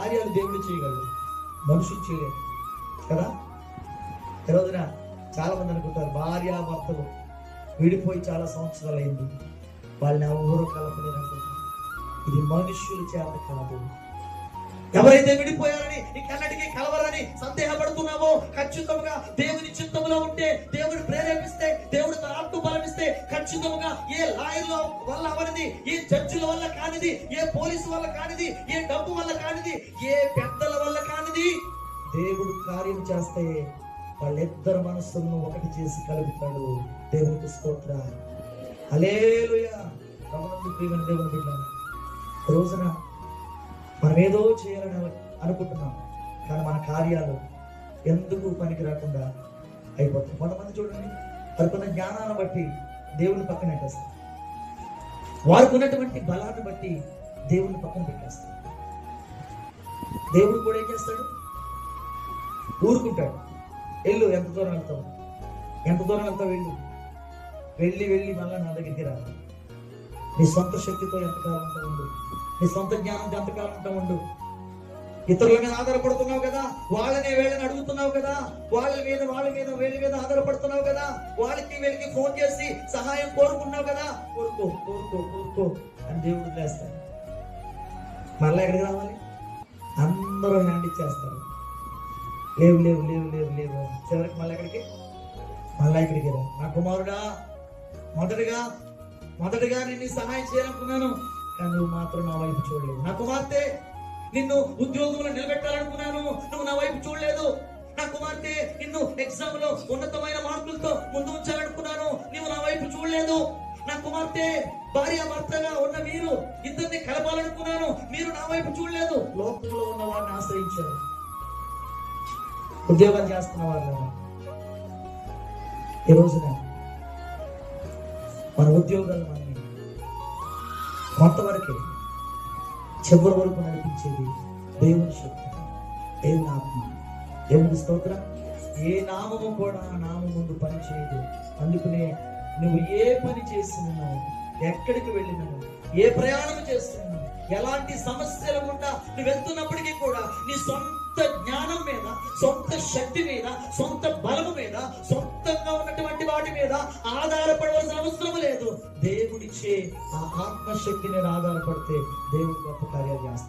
కార్యాలు దేవుడు చేయగలడు. మనుషులు చేయలేడు కదా? ఈ రోజున చాలా మంది అనుకుంటారు భార్య భర్తలు విడిపోయి చాలా సంవత్సరాలు అయింది వాళ్ళని ఎవరు కలపలేరు అనుకుంటారు. ఇది మనుషులు చేత కాదు. ఎవరైతే విడిపోయారని నీకన్నటికీ కలవరని సందేహపడుతున్నావో ఖచ్చితంగా దేవుని చిత్తంలో ఉంటే ఖచ్చితంగా ఏ లాయర్ల వల్ల అవనిది ఏ జడ్జిల వల్ల కానిది ఏ పోలీసు వల్ల కానిది ఏ డబ్బు వల్ల కానిది ఏ పెద్దల వల్ల కానిది దేవుడు కార్యం చేస్తే వాళ్ళిద్దరు మనస్సులను ఒకటి చేసి కలుపుతాడు. దేవునికి స్తోత్ర అలేలుయా ప్రియమైన దేవుని రోజున మనం ఏదో చేయాలని అనుకుంటున్నాం. కానీ మన కార్యాలు ఎందుకు పనికి రాకుండా అయిపోతాయి. కొంతమంది చూడండి వారికి జ్ఞానాన్ని బట్టి దేవుని పక్కన పెట్టేస్తారు వారికి ఉన్నటువంటి బలాన్ని బట్టి దేవుని పక్కన పెట్టేస్తారు దేవుడు కూడా ఏం చేస్తాడు? ఊరుకుంటాడు. వెళ్ళు ఎంత దూరం వెళ్తావు ఎంత దూరం వెళ్తావు వెళ్ళు? వెళ్ళి వెళ్ళి మళ్ళీ నా దగ్గరికి రా. నీ సొంత శక్తితో ఎంతకాలం ఉంటా ఉండు? నీ సొంత జ్ఞానంతో ఎంతకాలం ఉంటా ఉండు? ఇతరుల మీద ఆధారపడుతున్నావు కదా? వాళ్ళని వీళ్ళని అడుగుతున్నావు కదా? వాళ్ళ మీద వాళ్ళ మీద వీళ్ళ మీద ఆధారపడుతున్నావు కదా? వాళ్ళకి వీళ్ళకి ఫోన్ చేసి సహాయం కోరుకున్నావు కదా? కోరుకో కోరుకో కోరుకో అని దేవుడు చేస్తాడు మరలా ఎక్కడికి రావాలి? అందరూ హ్యాండ్ ఇచ్చేస్తారు. లేవు లేవు లేవు లేవు లేవు. చివరికి మళ్ళీ ఎక్కడికి? మళ్ళీ ఇక్కడికి రా? నా కుమారుడా మొదటగా మొదటగా నేను సహాయం చేయాలనుకున్నాను. కానీ నువ్వు మాత్రం నా వైపు చూడలేదు. నా కుమార్తె నిన్ను ఉద్యోగంలో నిలబెట్టాలనుకున్నాను. నువ్వు నా వైపు చూడలేదు. నా కుమార్తె నిన్ను ఎగ్జామ్లో ఉన్నతమైన మార్కులతో ముందు ఉంచాలనుకున్నాను. నువ్వు నా వైపు చూడలేదు. నా కుమార్తె భార్య భర్తగా ఉన్న మీరు ఇద్దరిని కలపాలనుకున్నాను. మీరు నా వైపు చూడలేదు. లోకంలో ఉన్న వారిని ఆశ్రయించారు. ఉద్యోగం చేస్తున్న వాళ్ళు ఈ రోజున మన ఉద్యోగాలు మనని కొంతవరకు చివరి వరకు నడిపించేది దేవుని శక్తి. దేవుని ఆత్మ. దేవుని స్తోత్ర. ఏ నామము కూడా ఆ నామం ముందు పని చేయదు అందుకనే నువ్వు ఏ పని చేస్తున్నావు ఎక్కడికి వెళ్ళినావు ఏ ప్రయాణం చేస్తున్నావు ఎలాంటి సమస్యల గుండా నువ్వు వెళ్తున్నప్పటికీ కూడా నీ సొంత జ్ఞానం మీద సొంత శక్తి మీద సొంత లేదు ఆ ఆత్మశక్తి మీద ఆధారపడితే దేవుడు గొప్ప కార్యాలు చేస్తాడు